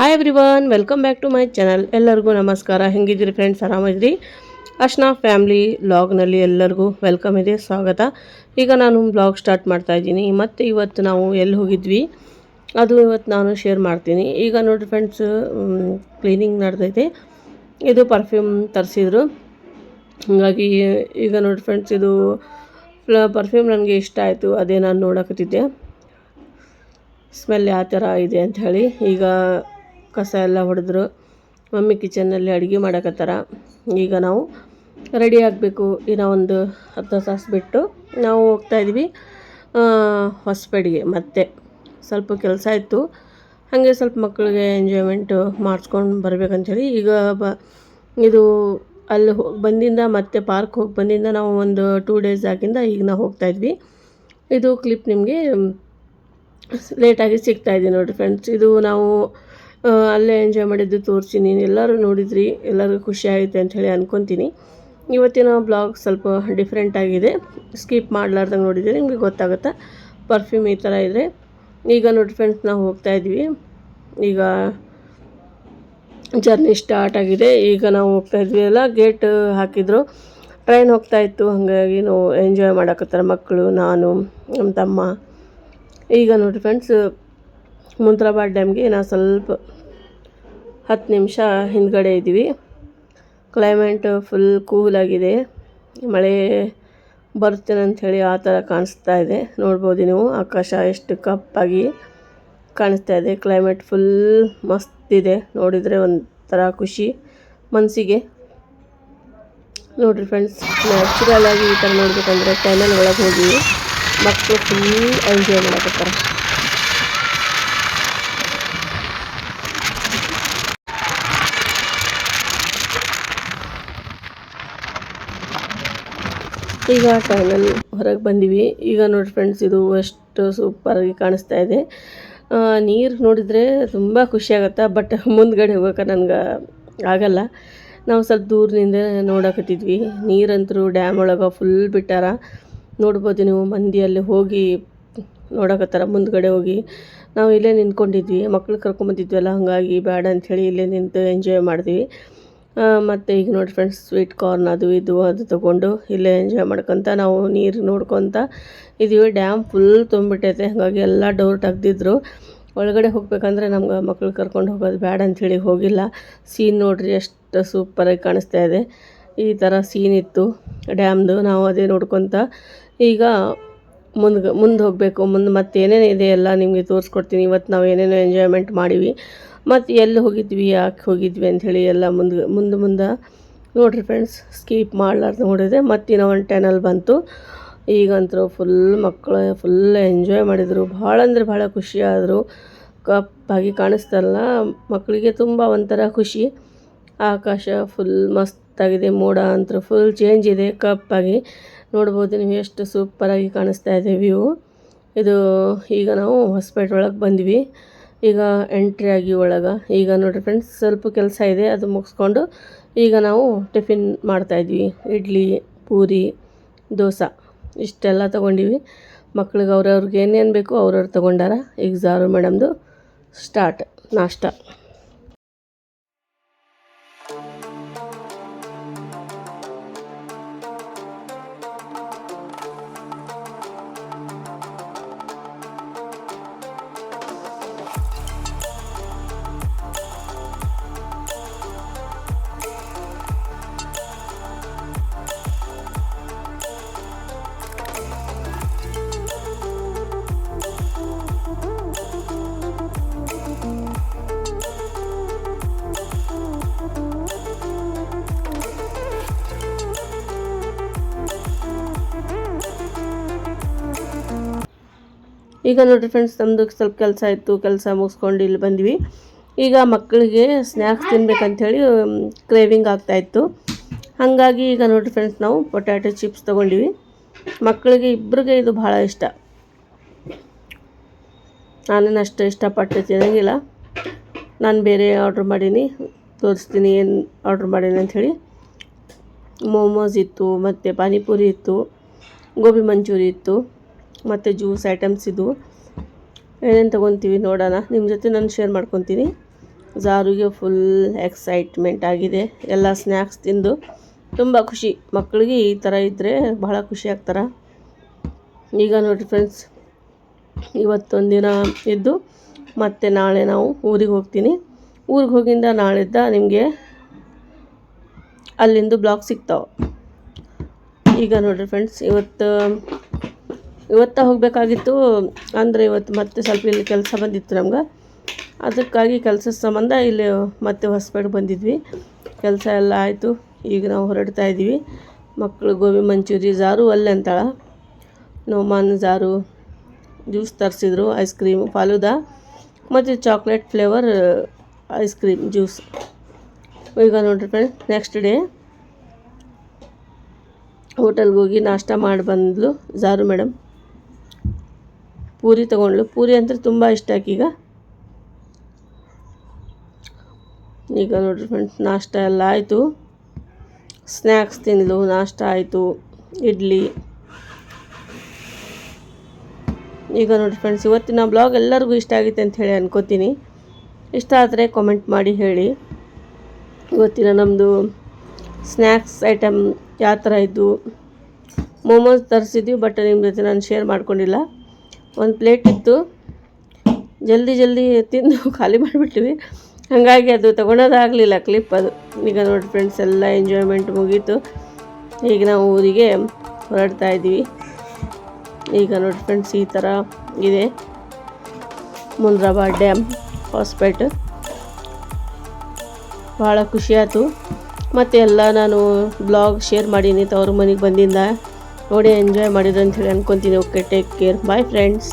Hi everyone welcome back to my channel ಎಲ್ಲರಿಗೂ ನಮಸ್ಕಾರ. ಹೆಂಗಿದ್ದೀರಿ friends ಆರಾಮಿದ್ರಿ? ಅಶ್ನಾ family ಬ್ಲಾಗ್ನಲ್ಲಿ ಎಲ್ಲರಿಗೂ ವೆಲ್ಕಮ್ ಇದೆ, ಸ್ವಾಗತ. ಈಗ ನಾನು ಬ್ಲಾಗ್ ಸ್ಟಾರ್ಟ್ ಮಾಡ್ತಾ ಇದ್ದೀನಿ. ಮತ್ತು ಇವತ್ತು ನಾವು ಎಲ್ಲಿ ಹೋಗಿದ್ವಿ? ಅದು ಇವತ್ತು ನಾನು ಶೇರ್ ಮಾಡ್ತೀನಿ. ಈಗ ನೋಡಿ ಫ್ರೆಂಡ್ಸ್ ಕ್ಲೀನಿಂಗ್ ನಡೆದೈತೆ. ಇದು ಪರ್ಫ್ಯೂಮ್ ತರಿಸಿದ್ರು. ಹಾಗಾಗಿ ಈಗ ನೋಡಿ ಫ್ರೆಂಡ್ಸ್ ಇದು ಪರ್ಫ್ಯೂಮ್ ನನಗೆ ಇಷ್ಟ ಆಯಿತು. ಅದೇ ನಾನು ನೋಡಕತ್ತಿದ್ದೆ. ಸ್ಮೆಲ್ ಯಾವ ಥರ ಇದೆ ಅಂತ ಹೇಳಿ. ಈಗ ಕಸ ಎಲ್ಲ ಹೊಡೆದ್ರು. ಮಮ್ಮಿ ಕಿಚನ್ನಲ್ಲಿ ಅಡುಗೆ ಮಾಡಕತ್ತಾರ. ಈಗ ನಾವು ರೆಡಿ ಆಗಬೇಕು. ಇನ್ನೂ ಒಂದು ಹತ್ತು ತಾಸು ಬಿಟ್ಟು ನಾವು ಹೋಗ್ತಾಯಿದ್ವಿ ಹೊಸಪೇಟೆಗೆ. ಮತ್ತೆ ಸ್ವಲ್ಪ ಕೆಲಸ ಇತ್ತು. ಹಾಗೆ ಸ್ವಲ್ಪ ಮಕ್ಕಳಿಗೆ ಎಂಜಾಯ್ಮೆಂಟು ಮಾಡಿಸ್ಕೊಂಡು ಬರ್ಬೇಕಂಥೇಳಿ ಈಗ ಬ, ಇದು ಅಲ್ಲಿ ಹೋಗಿ ಬಂದಿಂದ ಮತ್ತೆ ಪಾರ್ಕ್ ಹೋಗಿ ಬಂದಿಂದ ನಾವು ಒಂದು ಟೂ ಡೇಸ್ ಆಗಿಂದ ಈಗ ನಾವು ಹೋಗ್ತಾಯಿದ್ವಿ ಇದು ಕ್ಲಿಪ್ ನಿಮಗೆ ಲೇಟಾಗಿ ಸಿಗ್ತಾಯಿದೆ ನೋಡಿ ಫ್ರೆಂಡ್ಸ್ ಇದು ನಾವು ಅಲ್ಲೇ ಎಂಜಾಯ್ ಮಾಡಿದ್ದು ತೋರಿಸ್ತೀನಿ ಎಲ್ಲರೂ ನೋಡಿದ್ರಿ, ಎಲ್ಲರಿಗೂ ಖುಷಿ ಆಯಿತು ಅಂತ ಹೇಳಿ ಅನ್ಕೊತೀನಿ. ಇವತ್ತಿನ ಬ್ಲಾಗ್ ಸ್ವಲ್ಪ ಡಿಫ್ರೆಂಟ್ ಆಗಿದೆ. ಸ್ಕಿಪ್ ಮಾಡಲಾರ್ದಂಗೆ ನೋಡಿದರೆ ನಿಮಗೆ ಗೊತ್ತಾಗುತ್ತೆ? ಪರ್ಫ್ಯೂಮ್ ಈ ಥರ ಇದೆ ಈಗ ನೋಡಿ ಫ್ರೆಂಡ್ಸ್ ನಾವು ಹೋಗ್ತಾ ಇದ್ವಿ. ಈಗ ಜರ್ನಿ ಸ್ಟಾರ್ಟ್ ಆಗಿದೆ. ಈಗ ನಾವು ಹೋಗ್ತಾ ಇದ್ವಿ. ಎಲ್ಲ ಗೇಟ್ ಹಾಕಿದ್ರು. ಟ್ರೈನ್ ಹೋಗ್ತಾ ಇತ್ತು. ಹಾಗಾಗಿ ನಾವು ಎಂಜಾಯ್ ಮಾಡಕತ್ತಾರೆ ಮಕ್ಕಳು, ನಾನು ನಮ್ಮ ತಮ್ಮ. ಈಗ ನೋಡಿ ಫ್ರೆಂಡ್ಸ್ ಮುಂತ್ರಾಬಾದ್ ಡ್ಯಾಮ್ಗೆ ನಾವು ಸ್ವಲ್ಪ ಹತ್ತು ನಿಮಿಷ ಹಿಂದ್ಗಡೆ ಇದ್ದೀವಿ. ಕ್ಲೈಮೇಟ್ ಫುಲ್ ಕೂಲಾಗಿದೆ ಮಳೆ ಬರ್ತೇನೆ ಅಂಥೇಳಿ ಆ ಥರ ಕಾಣಿಸ್ತಾ ಇದೆ. ನೋಡ್ಬೋದು ನೀವು, ಆಕಾಶ ಎಷ್ಟು ಕಪ್ಪಾಗಿ ಕಾಣಿಸ್ತಾ ಇದೆ. ಕ್ಲೈಮೇಟ್ ಫುಲ್ ಮಸ್ತ್ ಇದೆ. ನೋಡಿದರೆ ಒಂಥರ ಖುಷಿ ಮನಸ್ಸಿಗೆ. ನೋಡಿರಿ ಫ್ರೆಂಡ್ಸ್ ನ್ಯಾಚುರಲ್ ಆಗಿ ಈ ಥರ ನೋಡ್ಬೇಕಂದ್ರೆ ಟೈಮಲ್ಲಿ ಒಳಗೆ ಹೋಗಿ ಮಕ್ಕಳು ಫುಲ್ ಎಂಜಾಯ್ ಮಾಡಕತ್ತಾರೆ ಈಗ ಟೈಮಲ್ಲಿ ಹೊರಗೆ ಬಂದೀವಿ. ಈಗ ನೋಡಿ ಫ್ರೆಂಡ್ಸ್ ಇದು ಅಷ್ಟು ಸೂಪರಾಗಿ ಕಾಣಿಸ್ತಾ ಇದೆ. ನೀರು ನೋಡಿದರೆ ತುಂಬ ಖುಷಿ ಆಗುತ್ತೆ? ಬಟ್ ಮುಂದ್ಗಡೆ ಹೋಗೋಕೆ ನನಗೆ ಆಗಲ್ಲ. ನಾವು ಸ್ವಲ್ಪ ದೂರದಿಂದ ನೋಡಕತ್ತಿದ್ವಿ. ನೀರಂತರೂ ಡ್ಯಾಮ್ ಒಳಗೆ ಫುಲ್ ಬಿಟ್ಟಾರ. ನೋಡ್ಬೋದು ನೀವು ಮಂದಿ ಅಲ್ಲಿ ಹೋಗಿ ನೋಡಕತ್ತಾರ, ಮುಂದ್ಗಡೆ ಹೋಗಿ. ನಾವು ಇಲ್ಲೇ ನಿಂತ್ಕೊಂಡಿದ್ವಿ. ಮಕ್ಳು ಕರ್ಕೊಂಬಂದಿದ್ವಲ್ಲ ಹಾಗಾಗಿ ಬೇಡ ಅಂಥೇಳಿ ಇಲ್ಲೇ ನಿಂತು ಎಂಜಾಯ್ ಮಾಡಿದ್ವಿ. ಮತ್ತು ಈಗ ನೋಡಿ ಫ್ರೆಂಡ್ಸ್ ಸ್ವೀಟ್ ಕಾರ್ನ್ ಅದು ಇದು ಅದು ತೊಗೊಂಡು ಇಲ್ಲೇ ಎಂಜಾಯ್ ಮಾಡ್ಕೊತ ನಾವು ನೀರು ನೋಡ್ಕೊತ ಇದೀವಿ. ಡ್ಯಾಮ್ ಫುಲ್ ತುಂಬಿಟ್ಟೈತೆ. ಹಾಗಾಗಿ ಎಲ್ಲ ಡೋರ್ ತೆಗ್ದಿದ್ರು. ಒಳಗಡೆ ಹೋಗ್ಬೇಕಂದ್ರೆ ನಮ್ಗೆ ಮಕ್ಳು ಕರ್ಕೊಂಡು ಹೋಗೋದು ಬೇಡ ಅಂಥೇಳಿ ಹೋಗಿಲ್ಲ. ಸೀನ್ ನೋಡ್ರಿ ಎಷ್ಟು ಸೂಪರಾಗಿ ಕಾಣಿಸ್ತಾ ಇದೆ. ಈ ಥರ ಸೀನ್ ಇತ್ತು ಡ್ಯಾಮ್ದು ನಾವು ಅದೇ ನೋಡ್ಕೊತ ಈಗ ಮುಂದೆ ಮುಂದೆ ಹೋಗಬೇಕು. ಮುಂದೆ ಮತ್ತೆ ಏನೇನು ಇದೆ ಎಲ್ಲ ನಿಮಗೆ ತೋರಿಸ್ಕೊಡ್ತೀನಿ. ಇವತ್ತು ನಾವು ಏನೇನೋ ಎಂಜಾಯ್ಮೆಂಟ್ ಮಾಡೀವಿ. ಮತ್ತು ಎಲ್ಲಿ ಹೋಗಿದ್ವಿ, ಯಾಕೆ ಹೋಗಿದ್ವಿ ಅಂಥೇಳಿ ಎಲ್ಲ ಮುಂದೆ ಮುಂದೆ ಮುಂದೆ ನೋಡಿರಿ ಫ್ರೆಂಡ್ಸ್ ಸ್ಕೀಪ್ ಮಾಡಲಾರ್ದು ನೋಡಿದೆ ಮತ್ತಿನ್ನೂ ಒಂದು ಟೆನಲ್ಲಿ ಬಂತು. ಈಗಂತೂ ಫುಲ್ ಮಕ್ಕಳು ಫುಲ್ ಎಂಜಾಯ್ ಮಾಡಿದರು. ಭಾಳ ಅಂದರೆ ಭಾಳ ಖುಷಿ ಆದರು. ಕಪ್ಪಾಗಿ ಕಾಣಿಸ್ತಲ್ಲ ಮಕ್ಕಳಿಗೆ ತುಂಬ ಒಂಥರ ಖುಷಿ. ಆಕಾಶ ಫುಲ್ ಮಸ್ತಾಗಿದೆ, ಮೋಡ ಅಂತೂ ಫುಲ್ ಚೇಂಜ್ ಇದೆ ಕಪ್ಪಾಗಿ ನೋಡ್ಬೋದು ನೀವು ಎಷ್ಟು ಸೂಪರಾಗಿ ಕಾಣಿಸ್ತಾ ಇದೆ ವ್ಯೂ ಇದು ಈಗ ನಾವು ಹೊಸಪೇಟೆ ಒಳಗೆ ಬಂದ್ವಿ. ಈಗ ಎಂಟ್ರಿ ಆಗಿ ಒಳಗೆ. ಈಗ ನೋಡಿರಿ ಫ್ರೆಂಡ್ಸ್ ಸ್ವಲ್ಪ ಕೆಲಸ ಇದೆ, ಅದು ಮುಗಿಸ್ಕೊಂಡು ಈಗ ನಾವು ಟಿಫಿನ್ ಮಾಡ್ತಾಯಿದ್ವಿ ಇಡ್ಲಿ, ಪೂರಿ, ದೋಸೆ, ಇಷ್ಟೆಲ್ಲ ತೊಗೊಂಡಿವಿ. ಮಕ್ಳಿಗೆ ಅವ್ರವ್ರಿಗೆ ಏನೇನು ಬೇಕು ಅವ್ರವ್ರು ತೊಗೊಂಡಾರ. ಈಗ ಜಾರು ಮೇಡಮ್ದು ಸ್ಟಾರ್ಟ್ ನಾಷ್ಟ. ಈಗ ನೋಡಿರಿ ಫ್ರೆಂಡ್ಸ್ ನಮ್ಮದು ಸ್ವಲ್ಪ ಕೆಲಸ ಇತ್ತು, ಕೆಲಸ ಮುಗಿಸ್ಕೊಂಡು ಇಲ್ಲಿ ಬಂದ್ವಿ. ಈಗ ಮಕ್ಕಳಿಗೆ ಸ್ನ್ಯಾಕ್ಸ್ ತಿನ್ಬೇಕಂಥೇಳಿ ಕ್ರೇವಿಂಗ್ ಆಗ್ತಾಯಿತ್ತು ಹಾಗಾಗಿ ಈಗ ನೋಡಿರಿ ಫ್ರೆಂಡ್ಸ್ ನಾವು ಪೊಟ್ಯಾಟೊ ಚಿಪ್ಸ್ ತೊಗೊಂಡಿವಿ. ಮಕ್ಕಳಿಗೆ ಇಬ್ಬರಿಗೆ ಇದು ಭಾಳ ಇಷ್ಟ. ನಾನೇನು ಅಷ್ಟು ಇಷ್ಟಪಟ್ಟು ತಿನ್ನಂಗಿಲ್ಲ. ನಾನು ಬೇರೆ ಆರ್ಡ್ರ್ ಮಾಡೀನಿ, ತೋರಿಸ್ತೀನಿ ಏನು ಆರ್ಡ್ರ್ ಮಾಡೀನಿ ಅಂಥೇಳಿ. ಮೋಮೋಸ್ ಇತ್ತು, ಮತ್ತು ಪಾನಿಪುರಿ ಇತ್ತು, ಗೋಬಿ ಮಂಚೂರಿ ಇತ್ತು. ಮತ್ತು ಜ್ಯೂಸ್ ಐಟಮ್ಸ್ ಇದು. ಏನೇನು ತೊಗೊತೀವಿ ನೋಡೋಣ. ನಿಮ್ಮ ಜೊತೆ ನಾನು ಶೇರ್ ಮಾಡ್ಕೊತೀನಿ. ಜಾರುಗೆ ಫುಲ್ ಎಕ್ಸೈಟ್ಮೆಂಟ್ ಆಗಿದೆ. ಎಲ್ಲ ಸ್ನ್ಯಾಕ್ಸ್ ತಿಂದು ತುಂಬ ಖುಷಿ. ಮಕ್ಕಳಿಗೆ ಈ ಥರ ಇದ್ದರೆ ಬಹಳ ಖುಷಿ ಆಗ್ತಾರೆ. ಈಗ ನೋಡಿ ಫ್ರೆಂಡ್ಸ್ ಇವತ್ತೊಂದಿನ ಇದ್ದು ಮತ್ತೆ ನಾಳೆ ನಾವು ಊರಿಗೆ ಹೋಗ್ತೀನಿ. ಊರಿಗೆ ಹೋಗಿಂದ ನಾಳಿದ್ದ ನಿಮಗೆ ಅಲ್ಲಿಂದು ಬ್ಲಾಗ್ ಸಿಗ್ತಾವೆ. ಈಗ ನೋಡಿರಿ ಫ್ರೆಂಡ್ಸ್ ಇವತ್ತು ಇವತ್ತು ಹೋಗಬೇಕಾಗಿತ್ತು, ಅಂದರೆ ಇವತ್ತು ಮತ್ತೆ ಸ್ವಲ್ಪ ಇಲ್ಲಿ ಕೆಲಸ ಬಂದಿತ್ತು ನಮ್ಗೆ. ಅದಕ್ಕಾಗಿ ಕೆಲಸದ ಸಂಬಂಧ ಇಲ್ಲಿ ಮತ್ತೆ ಹೊಸಪೇಟೆ ಬಂದಿದ್ವಿ. ಕೆಲಸ ಎಲ್ಲ ಆಯಿತು, ಈಗ ನಾವು ಹೊರಡ್ತಾ ಇದ್ದೀವಿ ಮಕ್ಕಳು ಗೋಬಿ ಮಂಚೂರಿ ಜಾರು ಅಲ್ಲೇ ಅಂತಾಳೆ. ನೋಮಾನ್ ಜಾರು, ಜ್ಯೂಸ್ ತರಿಸಿದ್ರು, ಐಸ್ ಕ್ರೀಮ್, ಫಾಲೂದ, ಮತ್ತು chocolate flavour, ice cream, juice. ಈಗ ನೋಡ್ರಿ ಫ್ರೆಂಡ್ ನೆಕ್ಸ್ಟ್ ಡೇ ಹೋಟೆಲ್ಗೆ ಹೋಗಿ ನಾಷ್ಟ ಮಾಡಿ ಬಂದ್ಲು ಜಾರು ಮೇಡಮ್ ಪೂರಿ ತೊಗೊಂಡ್ಳು ಪೂರಿ ಅಂದರೆ ತುಂಬ ಇಷ್ಟ ಆಕೀಗ. ಈಗ ನೋಡಿರಿ ಫ್ರೆಂಡ್ಸ್ ನಾಷ್ಟ ಎಲ್ಲ ಆಯಿತು. ಸ್ನ್ಯಾಕ್ಸ್ ತಿಂದಳು ನಾಷ್ಟ ಆಯಿತು, ಇಡ್ಲಿ. ಈಗ ನೋಡಿ ಫ್ರೆಂಡ್ಸ್ ಇವತ್ತಿನ ಬ್ಲಾಗ್ ಎಲ್ಲರಿಗೂ ಇಷ್ಟ ಆಗುತ್ತೆ ಅಂತ ಹೇಳಿ ಅನ್ಕೋತೀನಿ. ಇಷ್ಟ ಆದರೆ ಕಾಮೆಂಟ್ ಮಾಡಿ ಹೇಳಿ. ಇವತ್ತಿನ ನಮ್ಮದು ಸ್ನ್ಯಾಕ್ಸ್ ಐಟಮ್ ಯಾವ ಥರ ಇದ್ದು ಮೋಮೋಸ್ ತರಿಸಿದ್ವಿ ಬಟ್ ನಿಮ್ಮ ಜೊತೆ ನಾನು ಶೇರ್ ಮಾಡ್ಕೊಂಡಿಲ್ಲ. ಒಂದು ಪ್ಲೇಟ್ ಇತ್ತು. ಜಲ್ದಿ ಜಲ್ದಿ ತಿಂದು ಖಾಲಿ ಮಾಡಿಬಿಟ್ಟಿವಿ ಹಾಗಾಗಿ ಅದು ತೊಗೊಳೋದಾಗಲಿಲ್ಲ ಕ್ಲಿಪ್ ಅದು. ಈಗ ನೋಡಿ ಫ್ರೆಂಡ್ಸ್ ಎಲ್ಲ ಎಂಜಾಯ್ಮೆಂಟ್ ಮುಗೀತು. ಈಗ ನಾವು ಊರಿಗೆ ಹೊರಡ್ತಾ ಇದ್ದೀವಿ. ಈಗ ನೋಡಿ ಫ್ರೆಂಡ್ಸ್ ಈ ಥರ ಇದೆ. ಮುಂದ್ರಾಬಾದ್ ಡ್ಯಾಮ್, ಹಾಸ್ಪೆಟ್. ಭಾಳ ಖುಷಿ ಆಯಿತು. ಮತ್ತು ಎಲ್ಲ ನಾನು ಬ್ಲಾಗ್ ಶೇರ್ ಮಾಡೀನಿ ತವ್ರ ಮನೆಗೆ ಬಂದಿಂದ. ನೋಡಿ ಎಂಜಾಯ್ ಮಾಡಿದ್ರು ಅಂತ ಹೇಳಿ ಅನ್ಕೊತೀನಿ. Okay take care bye friends